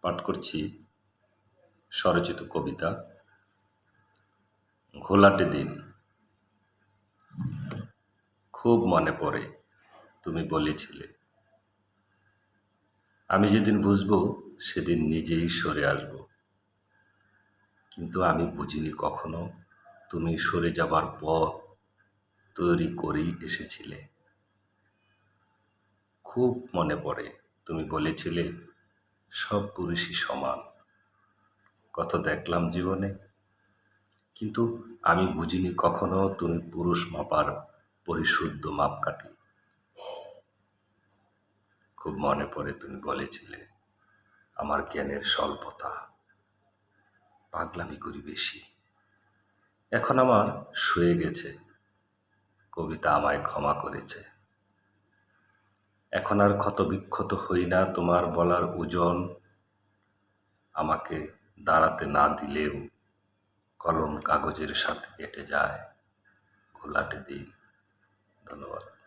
পাঠ করছি স্বরচিত কবিতা, ঘোলাটে দিন। খুব মনে পড়ে, তুমি বলেছিলে। আমি যেদিন বুঝব, সেদিন নিজেই সরে আসব। কিন্তু আমি বুঝিনি কখনো, তুমি সরে যাবার পথ তৈরি করেই এসেছিলে। খুব মনে পড়ে, তুমি বলেছিলে সব পুরুষই সমান। কত দেখলাম জীবনে। কিন্তু আমি বুঝিনি কখনো তুমি পুরুষ মাপার পরিশুদ্ধ মাপকাঠি। খুব মনে পড়ে তুমি বলেছিলে, আমার জ্ঞানের স্বল্পতা। পাগলামি করি বেশি। এখন আমার শুয়ে গেছে। কবিতা আমায় ক্ষমা করেছে। এখন আর ক্ষত বিক্ষত হই না, তোমার বলার ওজন আমাকে দাঁড়াতে না দিলেও কলম কাগজের সাথে কেটে যায়, ঘোলাটে দিই। ধন্যবাদ।